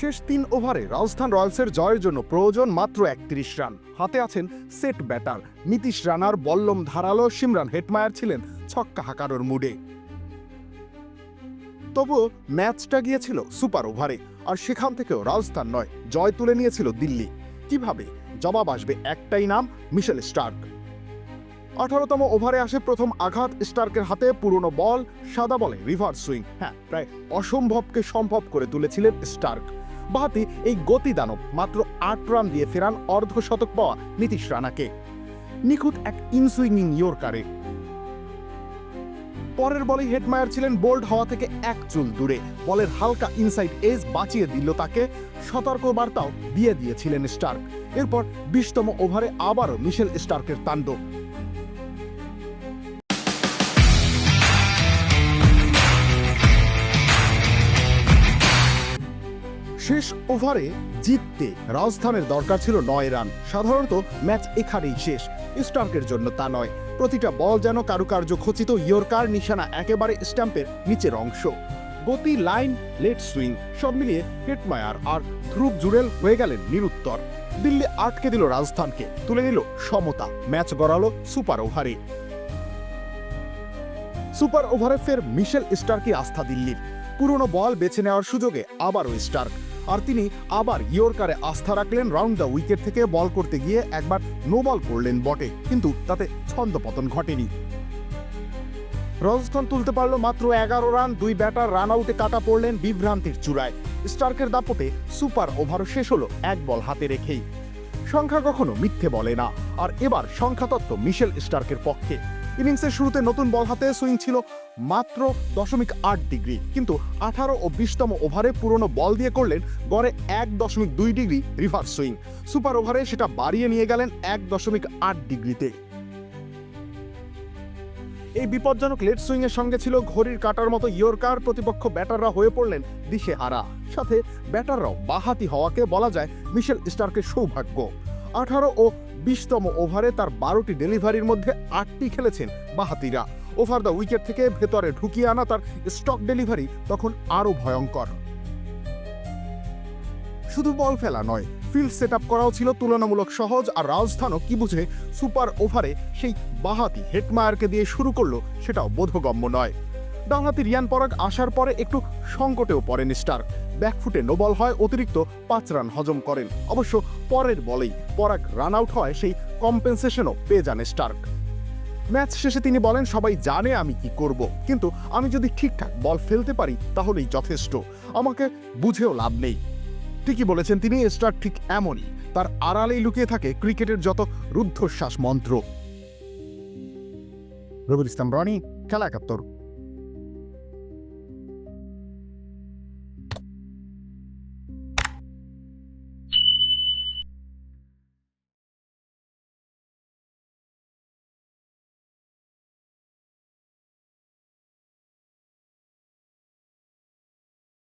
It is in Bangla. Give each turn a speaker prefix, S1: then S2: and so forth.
S1: শেষ তিন ওভারে রাজস্থান রয়্যালসের জয়ের জন্য প্রয়োজন মাত্র একত্রিশ রান। হাতে আছেন সেট ব্যাটার নীতিশ রানার, বল্লম ধারালো, সিমরান হেটমায়ার ছিলেন ছক্কা হাঁকানোর মুডে। তবুও ম্যাচটা গিয়েছিল সুপার ওভারে, আর সেখান থেকেও রাজস্থান নয়, জয় তুলে নিয়েছিল দিল্লি। কীভাবে? জবাব আসবে একটাই নাম, মিশেল স্টার্ক। আঠারোতম ওভারে আসে প্রথম আঘাত স্টার্কের হাতে, পুরনো বল, সাদা বলে রিভার্স সুইং। হ্যাঁ প্রায় অসম্ভবকে সম্ভব করে তুলেছিলেন স্টার্ক। বাহাতি এই গতি দানব মাত্র আট রান দিয়ে ফেরান অর্ধশতক পাওয়া নীতিশ রানাকে। নিখুঁত এক ইনসুইংিং ইয়র্কারে। পরের বলে হেডমায়ার ছিলেন বোল্ড হওয়া থেকে এক চুল দূরে। বলের হালকা ইনসাইড এজ বাঁচিয়ে দিল তাকে। সতর্ক বার্তাও দিয়ে দিয়েছিলেন স্টার্ক। এরপর বিশতম ওভারে আবারও মিশেল স্টার্কের তাণ্ডব। শেষ ওভারে জিততে রাজস্থানের দরকার ছিল নয় রান। সাধারণত ম্যাচ এখানেই শেষ। স্টার্কের জন্য তা নয়। প্রতিটা বল যেন কারুকার্য খচিত, ইয়র্কার নিশানা একেবারে স্ট্যাম্পের নিচের অংশ। গতি, লাইন, লেট সুইং, সব মিলিয়ে হেটমায়ার আর ধ্রুব জুড়েল হয়ে গেলেন নিরুত্তর। দিল্লি আটকে দিল রাজস্থানকে, তুলে নিল সমতা। ম্যাচ গড়ালো সুপার ওভারে। সুপার ওভারে ফের মিশেল স্টার্কই আস্থা দিল্লির। পুরনো বল বেছে নেওয়ার সুযোগে আবারও স্টার্ক। আর তিনি আবার ইয়র্কারে আস্থা রাখলেন রাউন্ড দ্য উইকেট থেকে বল করতে গিয়ে একবার নো বল করলেন বটে, কিন্তু তাতে ছন্দপতন ঘটেনি। রাজস্থান তুলতে পারল মাত্র এগারো রান, দুই ব্যাটার রান আউটে কাটা পড়লেন বিভ্রান্তির চূড়ায়। স্টার্কের দাপটে সুপার ওভারও শেষ হলো এক বল হাতে রেখেই। সংখ্যা কখনো মিথ্যে বলে না, আর এবার সংখ্যাতত্ত্ব মিশেল স্টার্কের পক্ষে। ইনিংসের শুরুতে নতুন বল হাতে সুইং ছিল মাত্র দশমিক আট ডিগ্রি। কিন্তু আঠারো ও বিশতম ওভারে পুরনো বল দিয়ে করলেন গড়ে এক দশমিক দুই ডিগ্রি রিভার্স সুইং। সুপার ওভারে সেটা বাড়িয়ে নিয়ে গেলেন এক দশমিক আট ডিগ্রিতে। এই বিপজ্জনক লেট সুইং এর সঙ্গে ছিল ঘড়ির কাটার মতো ইয়র্কার প্রতিপক্ষ ব্যাটাররা হয়ে পড়লেন দিশে হারা সাথে ব্যাটাররাও বাহাতি হওয়াকে বলা যায় মিশেল স্টার্কের সৌভাগ্য। আঠারো ও বিশতম ওভারে তার বারোটি ডেলিভারির মধ্যে আটটি খেলেছেন বাহাতিরা ওভার দ্য উইকেট থেকে ভেতরে ঢুকিয়ে আনা তার স্টক ডেলিভারি তখন আরও ভয়ঙ্কর। শুধু বল ফেলা নয়, ফিল্ড সেট আপ করাও ছিল তুলনামূলক সহজ আর রাজস্থানও কি বুঝে সুপার ওভারে সেই বাহাতি হেটমায়ারকে দিয়ে শুরু করল সেটাও বোধগম্য নয়। ডানহাতি রিয়ান পরাগ আসার পরে একটু সংকটেও পড়েন স্টার ব্যাকফুটে নোবল হয়, অতিরিক্ত পাঁচ রান হজম করেন। অবশ্য পরের বলেই পরাগ রান আউট হয়, সেই কম্পেনসেশনও পেয়ে যান স্টার্ক। ম্যাচ শেষে তিনি বলেন, সবাই জানে আমি কি করব, কিন্তু আমি যদি ঠিকঠাক বল ফেলতে পারি, তাহলেই যথেষ্ট। আমাকে বুঝেও লাভ নেই। ঠিকই বলেছেন তিনি স্টার ঠিক এমনই। তার আড়ালেই লুকিয়ে থাকে ক্রিকেটের যত রুদ্ধশ্বাস মন্ত্র। রবির ইসলাম রনি, খেলা একাত্তর।